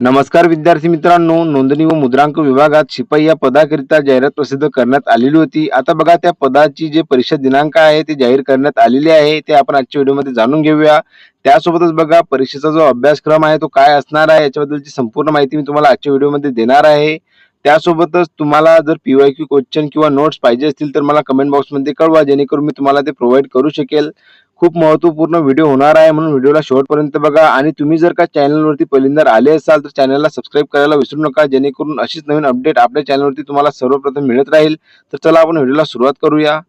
नमस्कार विद्यार्थी मित्रांनो नोंदणी व मुद्रांक विभागात शिपाई या पदाकरिता जाहिरात प्रसिद्ध करण्यात आलेली होती. आता बघा त्या पदाची जे परीक्षा दिनांक आहे ते जाहीर करण्यात आलेली आहे ते आपण आजच्या व्हिडिओमध्ये जाणून घेऊया. त्यासोबतच बघा परीक्षेचा जो अभ्यासक्रम आहे तो काय असणार आहे याच्याबद्दलची संपूर्ण माहिती मी तुम्हाला आजच्या व्हिडिओमध्ये देणार आहे. त्यासोबतच तुम्हाला जर पीवाय क्यू क्वेश्चन किंवा नोट्स पाहिजे असतील तर मला कमेंट बॉक्समध्ये कळवा जेणेकरून मी तुम्हाला ते प्रोव्हाइड करू शकेल. खूप महत्त्वपूर्ण व्हिडिओ होणार आहे म्हणून व्हिडिओला शेवटपर्यंत बघा. आणि तुम्ही जर का चॅनलवरती पहिल्यांदा आले असाल तर चॅनलला सबस्क्राईब करायला विसरू नका. जेणेकरून अशीच नवीन अपडेट आपल्या चॅनलवरती तुम्हाला सर्वप्रथम मिळत राहील. तर चला आपण व्हिडिओला सुरुवात करूया.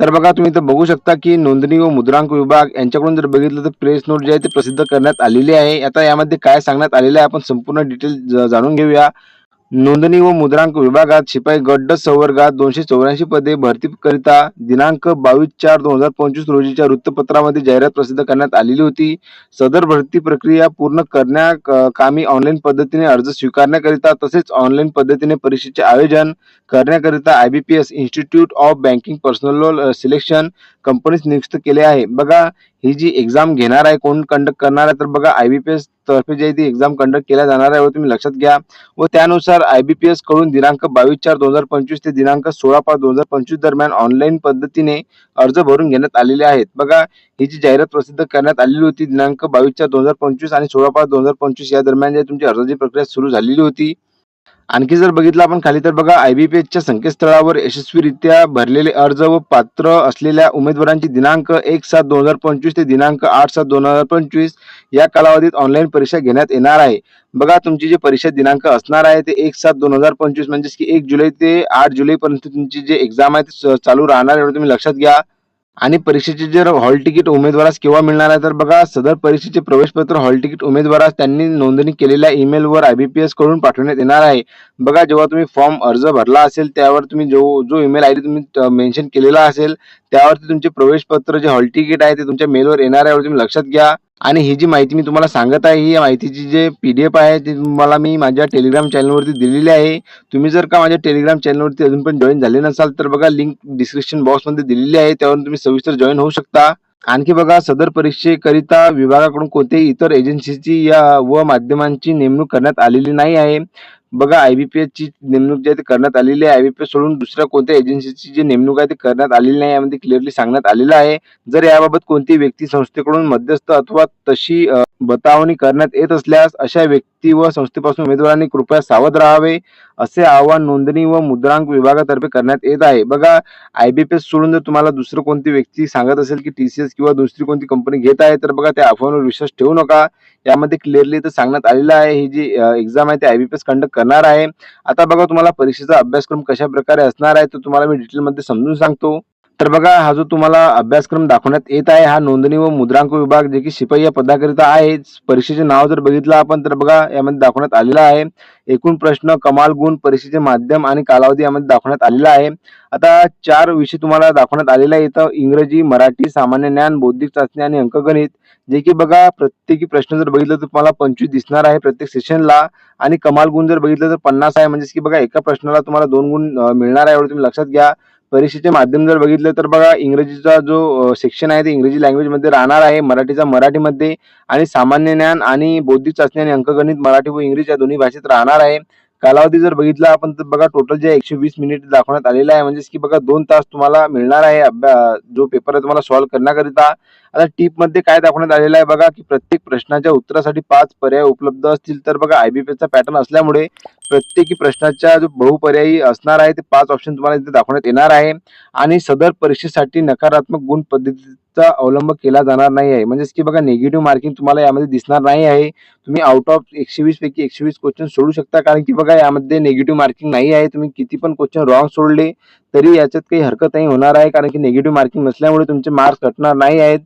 तर बघा तुम्ही इथं बघू शकता की नोंदणी व मुद्रांक विभाग यांच्याकडून जर बघितलं तर प्रेस नोट जे आहे ते प्रसिद्ध करण्यात आलेली आहे. आता यामध्ये काय सांगण्यात आलेलं आहे आपण संपूर्ण डिटेल जाणून घेऊया. नोंदणी व मुद्रांक विभागात शिपाई गड्ड संवर्गात दोनशे चौऱ्याऐंशी पदे भरतीकरिता दिनांक बावीस चार दोन हजार पंचवीस रोजीच्या वृत्तपत्रामध्ये जाहिरात प्रसिद्ध करण्यात आलेली होती. सदर भरती प्रक्रिया पूर्ण करण्या कामी ऑनलाईन पद्धतीने अर्ज स्वीकारण्याकरिता तसेच ऑनलाईन पद्धतीने परीक्षेचे आयोजन करण्याकरिता I B P S institute of banking personnel selection कंपनीस नियुक्त केले आहे. बघा ही जी एक्झाम घेणार आहे कोण कंडक्ट करणार आहे तर बघा आय बी पी एस तर्फे जे ती एक्झाम कंडक्ट केल्या जाणार आहे व तुम्ही लक्षात घ्या. व त्यानुसार आय बी पी एसकडून दिनांक बावीस चार दोन हजार पंचवीस ते दिनांक सोळा पाच दोन हजार पंचवीस दरम्यान ऑनलाईन पद्धतीने अर्ज भरून घेण्यात आलेले आहेत. बघा ही जी जाहिरात प्रसिद्ध करण्यात आलेली होती दिनांक बावीस चार दोन हजार पंचवीस आणि सोळा पाच दोन हजार पंचवीस या दरम्यान जे तुमची अर्जाची प्रक्रिया सुरू झालेली होती आणखी जर बघितलं आपण खाली तर बघा आय बी पी एसच्या संकेतस्थळावर यशस्वीरित्या भरलेले अर्ज व पात्र असलेल्या उमेदवारांची दिनांक एक सात दोन हजार पंचवीस ते दिनांक आठ सात दोन हजार पंचवीस या कालावधीत ऑनलाईन परीक्षा घेण्यात येणार आहे. बघा तुमची जी परीक्षा दिनांक असणार आहे ते एक सात दोन हजार पंचवीस म्हणजेच की एक जुलै ते आठ जुलैपर्यंत तुमची जे एक्झाम आहे ते चालू राहणार एवढं तुम्ही लक्षात घ्या. आणि परीक्षेचे जर हॉल तिकीट उमेदवारास केव्हा मिळणार आहे तर बघा सदर परीक्षेचे प्रवेशपत्र हॉल तिकीट उमेदवारास त्यांनी नोंदणी केलेल्या ईमेलवर आयबीपीएसकडून पाठवण्यात येणार आहे. बघा जेव्हा तुम्ही फॉर्म अर्ज भरला असेल त्यावर तुम्ही जो जो ईमेल आय डी तुम्ही मेन्शन केलेला असेल त्यावरती तुमचे प्रवेशपत्र जे हॉल तिकीट आहे ते तुमच्या मेलवर येणार आहे तुम्ही लक्षात घ्या. आणि ही जी माहिती मी तुम्हाला सांगत आहे ही माहितीची जे पी डी एफ आहे ती तुम्हाला मी माझ्या टेलिग्राम चॅनलवरती दिलेली आहे. तुम्ही जर का माझ्या टेलिग्राम चॅनलवरती अजून पण जॉईन झाले नसाल तर बघा लिंक डिस्क्रिप्शन बॉक्समध्ये दिलेली आहे. त्यावरून तुम्ही सविस्तर जॉईन होऊ शकता. आणखी बघा सदर परीक्षेकरिता विभागाकडून कोणत्याही इतर एजन्सीची या व माध्यमांची नेमणूक करण्यात आलेली नाही आहे. बघा आयबीपीएस ची नेमणूक जी आहे ती करण्यात आलेली आहे. आयबीपीएस सोडून दुसऱ्या कोणत्या एजन्सीची जी नेमणूक आहे ती करण्यात आलेली नाही यामध्ये क्लिअरली सांगण्यात आलेलं आहे. जर याबाबत कोणती व्यक्ती संस्थेकडून मध्यस्थ अथवा तशी बतावणी करण्यात येत असल्यास अशा व्यक्ती व संस्थेपासून उमेदवारांनी कृपया सावध राहावे असे आवाहन नोंदणी व मुद्रांक विभागातर्फे करण्यात येत आहे. बघा आयबीपीएस सोडून जर तुम्हाला दुसरं कोणती व्यक्ती सांगत असेल की टीसीएस किंवा दुसरी कोणती कंपनी घेत आहे तर बघा त्या अफवांवर विश्वास ठेवू नका. यामध्ये क्लिअरली तर सांगण्यात आलेलं आहे. ही जी एक्झाम आहे ती आयबीपीएस कंडक्ट करणार आहे. आता बघा तुम्हाला परीक्षेचा अभ्यासक्रम कशा प्रकारे असणार आहे तो तुम्हाला मी डिटेलमध्ये समजून सांगतो. तर बघा हा जो तुम्हाला अभ्यासक्रम दाखवण्यात येत आहे हा नोंदणी व मुद्रांक विभाग जे की शिपाई या पदाकरिता आहे परीक्षेचे नाव जर बघितलं आपण तर बघा यामध्ये दाखवण्यात आलेला आहे. एकूण प्रश्न कमाल गुण परीक्षेचे माध्यम आणि कालावधी यामध्ये दाखवण्यात आलेला आहे. आता चार विषय तुम्हाला दाखवण्यात आलेला आहे इथं इंग्रजी मराठी सामान्य ज्ञान बौद्धिक चाचणी आणि अंकगणित. जे की बघा प्रत्येकी प्रश्न जर बघितलं तर तुम्हाला पंचवीस दिसणार आहे प्रत्येक सेशनला आणि कमाल गुण जर बघितलं तर पन्नास आहे. म्हणजे की बघा एका प्रश्नाला तुम्हाला दोन गुण मिळणार आहे एवढं तुम्ही लक्षात घ्या. परीक्षेचे माध्यम जर बघितलं तर बघा इंग्रजीचा जो सेक्शन आहे ते इंग्रजी लँग्वेजमध्ये राहणार आहे. मराठीचा मराठीमध्ये आणि सामान्य ज्ञान आणि बौद्धिक चाचणी आणि अंकगणित मराठी व इंग्रजी या दोन्ही भाषेत राहणार आहे. कालावधी जर बघितला आपण तर बघा टोटल जे एकशे वीस मिनिट दाखवण्यात आलेलं आहे. म्हणजेच की बघा दोन तास तुम्हाला मिळणार आहे अभ्या जो पेपर आहे तुम्हाला सॉल्व्ह करण्याकरिता. आता टीपमध्ये काय दाखवण्यात आलेलं आहे बघा की प्रत्येक प्रश्नाच्या उत्तरासाठी पाच पर्याय उपलब्ध असतील. तर बघा आयबीपीचा पॅटर्न असल्यामुळे प्रत्येकी प्रश्नाच्या जो बहुपर्यायी असणार आहे ते पाच ऑप्शन तुम्हाला इथे दाखवण्यात येणार आहे. आणि सदर परीक्षेसाठी नकारात्मक गुण पद्धतीचा अवलंब केला जाणार नाही आहे. म्हणजेच की बघा निगेटिव्ह मार्किंग तुम्हाला यामध्ये दिसणार नाही आहे. तुम्ही आउट ऑफ एकशे वीस पैकी एकशे वीस क्वेश्चन सोडू शकता. कारण की बघा यामध्ये निगेटिव्ह मार्किंग नाही आहे. तुम्ही किती पण क्वेश्चन रॉंग सोडले तरी याच्यात काही हरकत नाही होणार आहे. कारण की निगेटिव्ह मार्किंग नसल्यामुळे तुमचे मार्क्स घटणार नाही आहेत.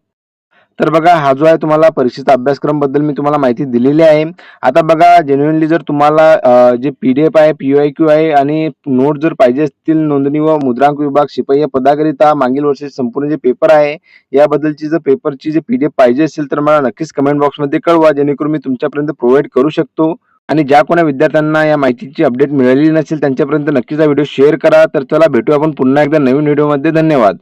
तर बघा हा जो आहे तुम्हाला परीक्षेचा अभ्यासक्रमबद्दल मी तुम्हाला माहिती दिलेली आहे. आता बघा जेन्युनली जर तुम्हाला अ, जे पीडीएफ आहे पीओआय क्यू आहे आणि नोट जर पाहिजे असतील नोंदणी व मुद्रांक विभाग शिपाई या पदाकरिता मागील वर्षाचे संपूर्ण जे पेपर आहे याबद्दलची जर पेपरची जे पीडीएफ पाहिजे असेल तर मला नक्कीच कमेंट बॉक्समध्ये कळवा जेणेकरून मी तुमच्यापर्यंत प्रोव्हाइड करू शकतो. आणि ज्या कोणा विद्यार्थ्यांना या माहितीची अपडेट मिळालेली नसेल त्यांच्यापर्यंत नक्कीच हा व्हिडिओ शेअर करा. तर चला भेटू आपण पुन्हा एकदा नवीन व्हिडिओमध्ये धन्यवाद.